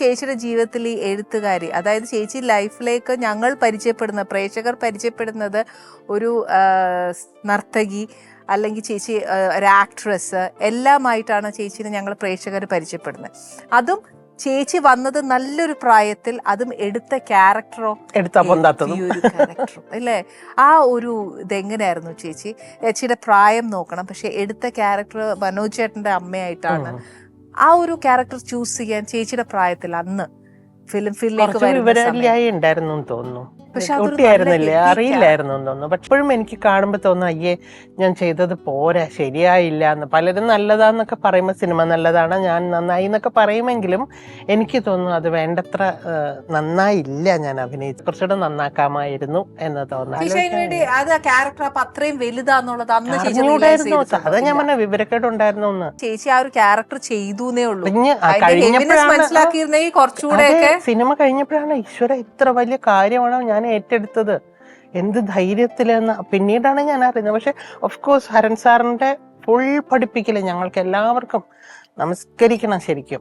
ചേച്ചിയുടെ ജീവിതത്തിൽ ഈ എഴുത്തുകാരി അതായത് ചേച്ചി ലൈഫിലേക്ക് ഞങ്ങൾ പരിചയപ്പെടുന്ന പ്രേക്ഷകർ പരിചയപ്പെടുന്നത് ഒരു നർത്തകി അല്ലെങ്കിൽ ചേച്ചി ഒരു ആക്ട്രസ് എല്ലാമായിട്ടാണ് ചേച്ചിനെ ഞങ്ങൾ പ്രേക്ഷകർ പരിചയപ്പെടുന്നത്. അതും ചേച്ചി വന്നത് നല്ലൊരു പ്രായത്തിൽ അതും എടുത്ത ക്യാരക്ടറും അല്ലേ? ആ ഒരു ഇതെങ്ങനെയായിരുന്നു ചേച്ചി? ചേച്ചിയുടെ പ്രായം നോക്കണം. പക്ഷെ എടുത്ത ക്യാരക്ടർ മനോജ് ചേട്ടന്റെ അമ്മയായിട്ടാണ് ആ ഒരു ക്യാരക്ടർ ചൂസ് ചെയ്യാൻ ചേച്ചിയുടെ പ്രായത്തിൽ അന്ന് ഫിലിം ഫീൽഡിലേക്ക് വരുന്ന. ഉണ്ടായിരുന്നു തോന്നുന്നു കുട്ടിയായിരുന്നില്ലേ അറിയില്ലായിരുന്നു തോന്നുന്നു പക്ഷെ ഇപ്പോഴും എനിക്ക് കാണുമ്പോൾ തോന്നുന്നു അയ്യേ ഞാൻ ചെയ്തത് പോരാ ശരിയായില്ല എന്ന്. പലരും നല്ലതാന്നൊക്കെ പറയുമ്പോൾ സിനിമ നല്ലതാണ് ഞാൻ നന്നായി എന്നൊക്കെ പറയുമെങ്കിലും എനിക്ക് തോന്നുന്നു അത് വേണ്ടത്ര നന്നായില്ല ഞാൻ അഭിനയിച്ചു കുറച്ചുകൂടെ നന്നാക്കാമായിരുന്നു എന്ന് തോന്നുന്നു. അത് ക്യാരക്ടർ അപ്പൊ അത്രയും വലുതാന്നുള്ളത് അന്ന് ചേച്ചി realize അറിഞ്ഞൂടായിരുന്നു. ചെയ്തിട്ടുണ്ടോ? അതാ ഞാൻ. പറഞ്ഞ വിവരക്കേട് ഉണ്ടായിരുന്നു ചേച്ചി ആ ഒരു ക്യാരക്ടർ ചെയ്തു ഉള്ളൂ. മനസ്സിലാക്കിയിരുന്നെങ്കിൽ കുറച്ചുകൂടെ സിനിമ കഴിഞ്ഞപ്പോഴാണ് ഈശ്വര ഇത്ര വലിയ കാര്യമാണോ? ഞാൻ ഏറ്റെടുത്തത്? എന്ത് ധൈര്യത്തിലെന്ന് പിന്നീടാണ് ഞാൻ അറിയുന്നത്. പക്ഷെ ഓഫ് കോഴ്സ് ഹരൺ സാറിന്റെ ഫുൾ പഠിപ്പിക്കൽ ഞങ്ങൾക്ക് എല്ലാവർക്കും നമസ്കരിക്കണം ശരിക്കും.